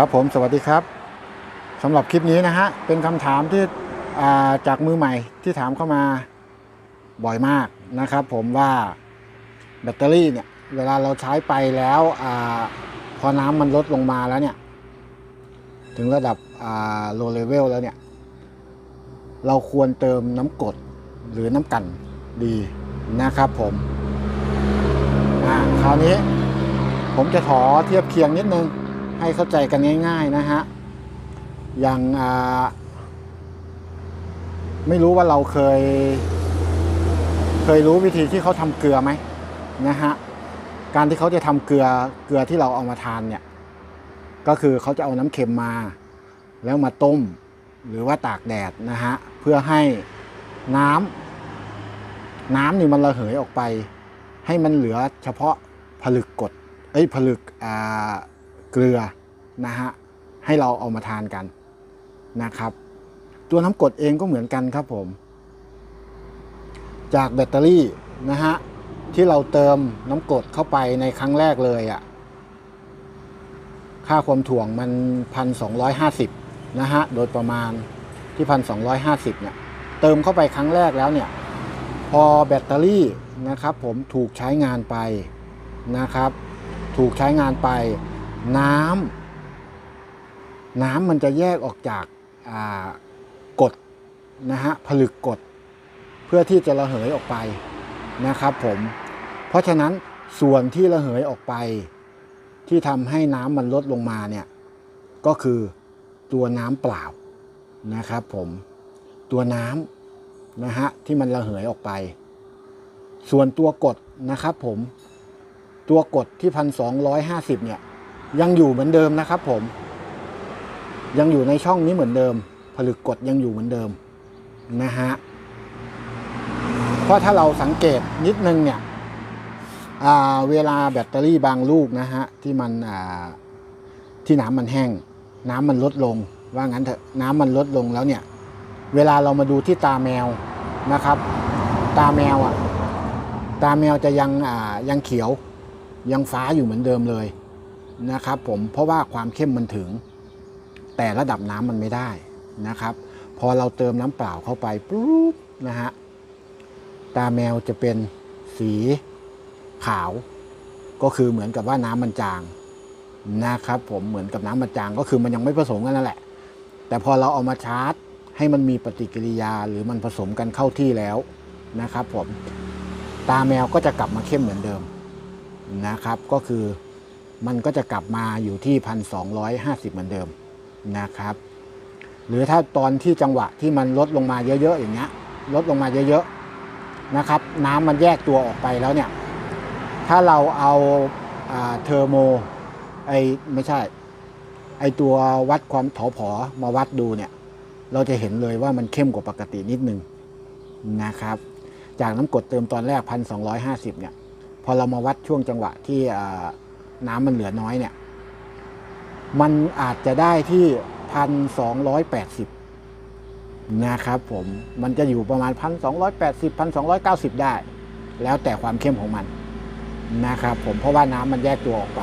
ครับผมสวัสดีครับสำหรับคลิปนี้นะฮะเป็นคำถามที่จากมือใหม่ที่ถามเข้ามาบ่อยมากนะครับ ผมว่าแบตเตอรี่เนี่ยเวลาเราใช้ไปแล้วอพอน้ำมันลดลงมาแล้วเนี่ย ถึงระดับโลเลเวลแล้วเนี่ย เราควรเติมน้ำกรดหรือน้ำกันดีนะครับผมคราวนี้ผมจะขอเทียบเคียงนิดนึง ให้เข้าใจกันง่าย ๆนะฮะ อย่างอ่าไม่รู้ว่าเราเคย เคยรู้วิธีที่เขาทำเกลือไหมนะฮะ การที่เขาจะทำเกลือเกลือที่เราเอามาทานเนี่ย ก็คือเขาจะเอาน้ำเค็มมา แล้วมาต้มหรือว่าตากแดดนะฮะ เพื่อให้น้ำน้ำนี่มันระเหยออกไป ให้มันเหลือเฉพาะผลึกกรดเอ้ยผลึกอ่า เกลือนะฮะให้เราเอามาทานกันนะครับ ตัวน้ำกรดเองก็เหมือนกันครับผม จากแบตเตอรี่นะฮะที่เราเติมน้ำกรดเข้าไปในครั้งแรกเลยอะ่ะค่าความถ่วงมันพันสองนะฮะโดยประมาณที่พันสองเนี่ยเติมเข้าไปครั้งแรกแล้วเนี่ยพอแบตเตอรี่นะครับผมถูกใช้งานไปนะครับ ถูกใช้งานไป น้ำน้ำมันจะแยกออกจากกดนะฮะผลึกกดเพื่อที่จะระเหยออกไปนะครับผมเพราะฉะนั้นส่วนที่ระเหยออกไป ที่ทำให้น้ำมันลดลงมาเนี่ยก็คือตัวน้ำเปล่านะครับผมตัวน้ำนะฮะที่มันระเหยออกไป ส่วนตัวกดนะครับผมตัวกดที่พันสองร้อยห้าสิบเนี่ย ยังอยู่เหมือนเดิมนะครับผม ยังอยู่ในช่องนี้เหมือนเดิม ผลึกกดยังอยู่เหมือนเดิมนะฮะเพราะถ้าเราสังเกตนิดนึงเนี่ยเวลาแบตเตอรี่บางลูกนะฮะที่มันที่น้ำมันแห้ง น้ำมันลดลง ว่างั้นเถอะน้ำมันลดลงแล้วเนี่ย เวลาเรามาดูที่ตาแมวนะครับ ตาแมวอะตาแมวจะยังยังเขียวยังฟ้าอยู่เหมือนเดิมเลย นะครับผมเพราะว่าความเข้มมันถึง แต่ระดับน้ำมันไม่ได้นะครับ พอเราเติมน้ำเปล่าเข้าไปปุ๊บนะฮะตาแมวจะเป็นสีขาว ก็คือเหมือนกับว่าน้ำมันจางนะครับผมเหมือนกับน้ำมันจางก็คือมันยังไม่ผสมกันนั่นแหละ แต่พอเราเอามาชาร์จ ให้มันมีปฏิกิริยาหรือมันผสมกันเข้าที่แล้วนะครับผมตาแมวก็จะกลับมาเข้มเหมือนเดิมนะครับ ก็คือ มันก็จะกลับมาอยู่ที่พันสองเหมือนเดิมนะครับ หรือถ้าตอนที่จังหวะที่มันลดลงมาเยอะๆอย่างเงี้ยลดลงมาเยอะๆนะครับน้ำมันแยกตัวออกไปแล้วเนี่ยถ้าเราเอาเทอร์โมไอไม่ใช่ไอตัววัดความถอผอมาวัดดูเนี่ยเราจะเห็นเลยว่ามันเข้มกว่าปกตินิดนึงนะครับ จากน้ำกดเติมตอนแรกพันสองเนี่ย พอเรามาวัดช่วงจังหวะที่ น้ำมันเหลือน้อยเนี่ย มันอาจจะได้ที่พันสองร้อยแปดสิบนะครับผมมันจะอยู่ประมาณพันสองร้อยแปดสิบพันสองร้อยเก้าสิบได้ แล้วแต่ความเข้มของมันนะครับผมเพราะว่าน้ำมันแยกตัวออกไป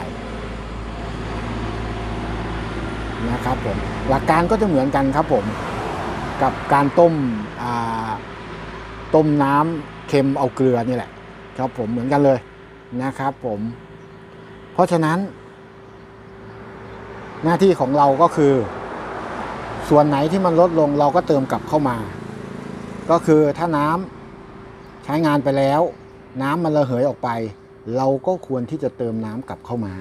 นะครับผมหลักการก็จะเหมือนกันครับผมกับการต้มต้มน้ำเค็มเอาเกลือนี่แหละ ครับผมเหมือนกันเลยนะครับผม เพราะฉะนั้น หน้าที่ของเราก็คือ ส่วนไหนที่มันลดลงเราก็เติมกลับเข้ามา ก็คือถ้าน้ำใช้งานไปแล้ว น้ำมันระเหยออกไป เราก็ควรที่จะเติมน้ำกลับเข้ามา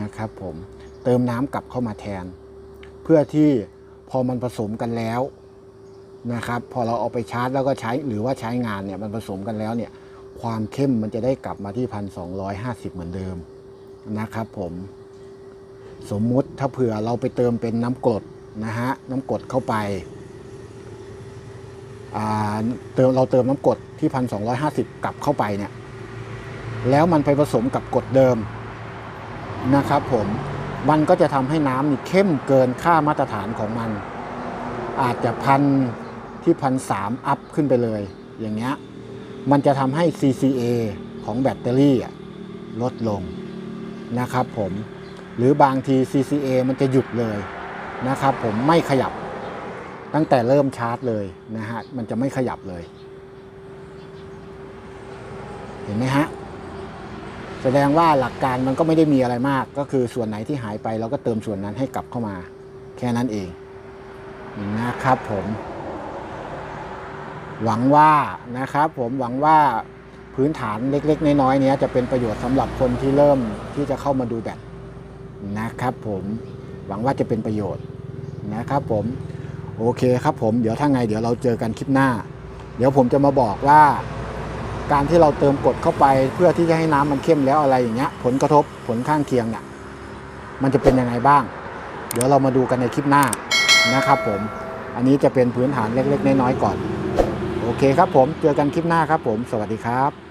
นะครับ ผมเติมน้ำกลับเข้ามาแทน เพื่อที่พอมันผสมกันแล้วนะครับ พอเราเอาไปชาร์จแล้วก็ใช้หรือว่าใช้งานเนี่ยมันผสมกันแล้วเนี่ยความเข้มมันจะได้กลับมาที่พันสองเหมือนเดิม นะครับผมสมมุติถ้าเผื่อเราไปเติมเป็นน้ำกรดนะฮะน้ำกรดเข้าไปเติมเราเติมน้ำกรดที่พันสองกลับเข้าไปเนี่ยแล้วมันไปผสมกับกรดเดิมนะครับผมมันก็จะทำให้น้ำนี่เข้มเกินค่ามาตรฐานของมัน อาจจะพันที่พันสามอัพขึ้นไปเลย อย่างเงี้ยมันจะทำให้ CCA ของแบตเตอรี่ลดลง นะครับผมหรือบางที CCA มันจะหยุดเลยนะครับผมไม่ขยับตั้งแต่เริ่มชาร์จเลยนะฮะมันจะไม่ขยับเลย เห็นไหมฮะแสดงว่าหลักการมันก็ไม่ได้มีอะไรมาก ก็คือส่วนไหนที่หายไปเราก็เติมส่วนนั้นให้กลับเข้ามา แค่นั้นเองนะครับผม หวังว่านะครับผมหวังว่า พื้นฐานเล็ก ๆ น้อยๆเนี้ยจะเป็นประโยชน์สำหรับคนที่เริ่มที่จะเข้ามาดูแบตนะครับผมหวังว่าจะเป็นประโยชน์นะครับผมโอเคครับผมเดี๋ยวถ้าไงเดี๋ยวเราเจอกันคลิปหน้า เดี๋ยวผมจะมาบอกว่า การที่เราเติมกรดเข้าไปเพื่อที่จะให้น้ำมันเข้มแล้วอะไรอย่างเงี้ย ผลกระทบผลข้างเคียงเนี่ยมันจะเป็นยังไงบ้าง เดี๋ยวเรามาดูกันในคลิปหน้านะครับผมอันนี้จะเป็นพื้นฐานเล็กๆน้อยๆก่อน โอเคครับผมเจอกันคลิปหน้าครับผม สวัสดีครับ